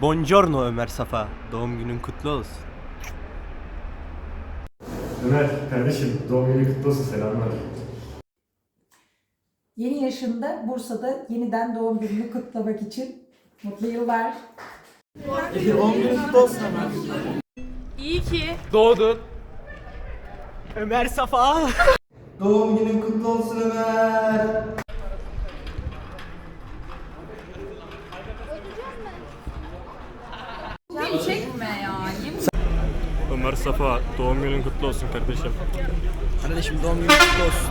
Buongiorno Ömer Safa. Doğum günün kutlu olsun. Ömer kardeşim doğum günü kutlu olsun selamlar. Yeni yaşında Bursa'da yeniden doğum gününü kutlamak için mutlu yıllar. İyi ki Doğdun. Ömer Safa. Doğum günün kutlu olsun Ömer. Ömer Safa doğum günün kutlu olsun kardeşim. Kardeşim doğum günün kutlu olsun.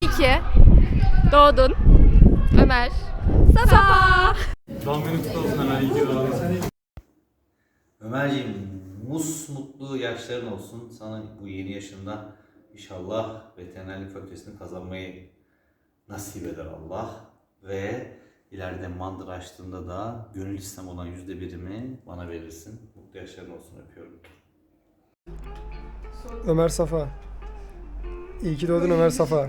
İyi ki doğdun Ömer. Safa. Doğum günün kutlu olsun Ömer. İyi ki doğdun. Ömerciğim mus mutlu yaşların olsun. Sana bu yeni yaşında inşallah veterinerlik fakültesini kazanmayı nasip eder Allah. Ve ileride mandır açtığında da gönül istem olan yüzde birimi bana verirsin. Mutlu yaşların olsun öpüyorum. Ömer Safa. İyi ki doğdun Ömer Safa.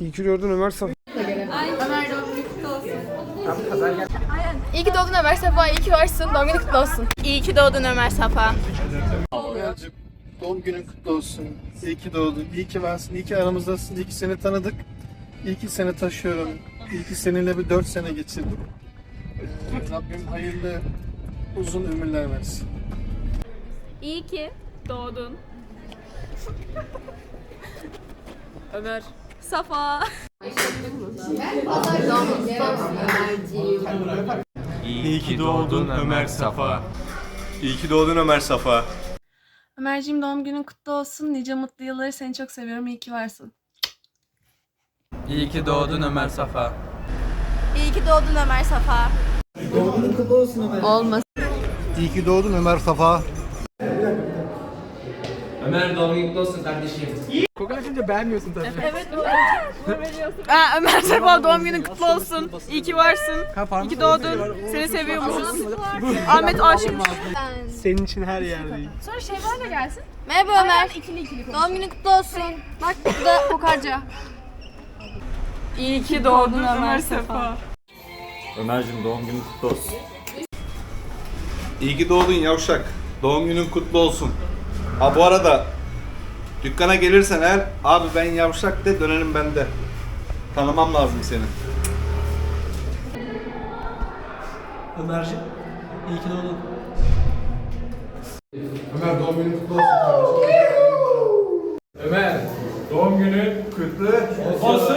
İyi ki doğdun Ömer Safa. İyi ki doğdun Ömer Safa. İyi ki varsın. Doğum günün kutlu olsun. İyi ki doğdun Ömer Safa. Doğum günün kutlu olsun. İyi ki doğdun. İyi ki varsın. İyi ki aramızdasın. İyi ki seni tanıdık. İyi ki seni taşıyorum. İyi ki seninle bir dört sene geçirdim. Ee, Rabbim hayırlı uzun ömürler versin. İyi ki doğdun. Ömer. Safa. İyi ki doğdun Ömer Safa. İyi ki doğdun Ömer Safa. Ömerciğim doğum günün kutlu olsun. Nice mutlu yılları seni çok seviyorum. İyi ki varsın. İyi ki doğdun Ömer Safa. İyi ki doğdun Ömer Safa. Olmasın. İyi ki doğdun Ömer Safa. Ömer doğum günün kutlu olsun kardeşim. Aa, Ömer Safa doğum günün kutlu olsun. İyi ki varsın. İyi ki doğdun. Seni seviyormuşuz. Ahmet aşıkmış. Senin için her yerdeyim. Sonra Şevval de gelsin. Merhaba Ömer. İkili ikili Doğum günün kutlu olsun. Bak bu da kokarca. İyi ki doğdun Ömer Safa. Ömerciğim doğum günün kutlu olsun. İyi ki doğdun yavşak. Doğum günün kutlu olsun. Ha bu arada dükkana gelirsen eğer abi ben yavşak de dönerim ben de. Tanımam lazım seni. Ömerciğim. İyi ki doğdun. Ömer doğum günün kutlu olsun kardeşim. Ömer doğum günün kutlu olsun.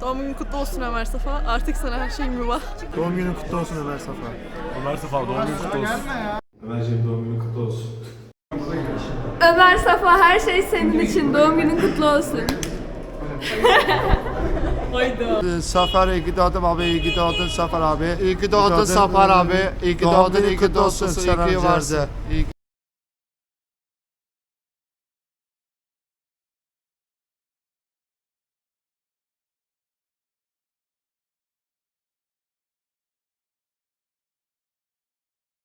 Doğum günün kutlu olsun Ömer Safa. Artık sana her şey mübah. Doğum günün kutlu olsun Ömer Safa. Ömer Safa doğum günün kutlu olsun. Ömerciğim doğum günün kutlu olsun. Ömer Safa her şey senin için. Doğum günün kutlu olsun. Safer iyi ki doğdun abi, iyi ki doğdun Safer abi. İyi ki doğdun Safer abi. İyi ki doğdun, iyi ki doğdun, iyi ki varsın. İyi ki